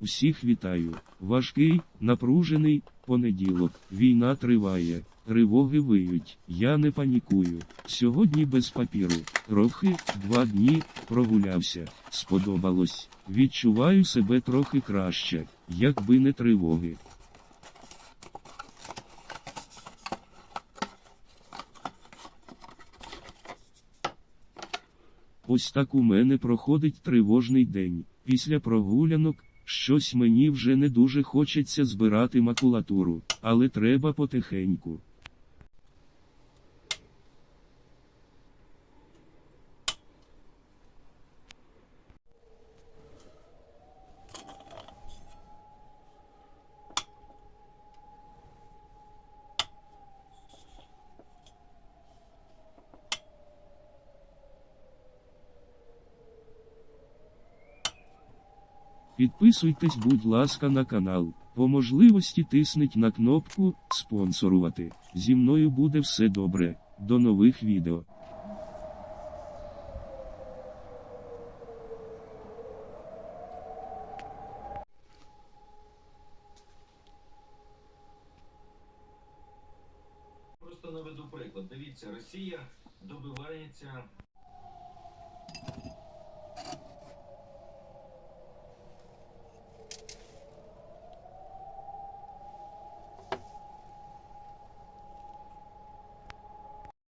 Всіх вітаю. Важкий, напружений понеділок. Війна триває. Тривоги виють. Я не панікую. Сьогодні без папіру. Трохи два дні прогулявся. Сподобалось. Відчуваю себе трохи краще, якби не тривоги. Ось так у мене проходить тривожний день. Після прогулянок, щось мені вже не дуже хочеться збирати макулатуру, але треба потихеньку. Підписуйтесь, будь ласка, на канал. По можливості тисніть на кнопку спонсорувати. Зі мною буде все добре. До нових відео. Просто наведу приклад. Дивіться, Росія добивається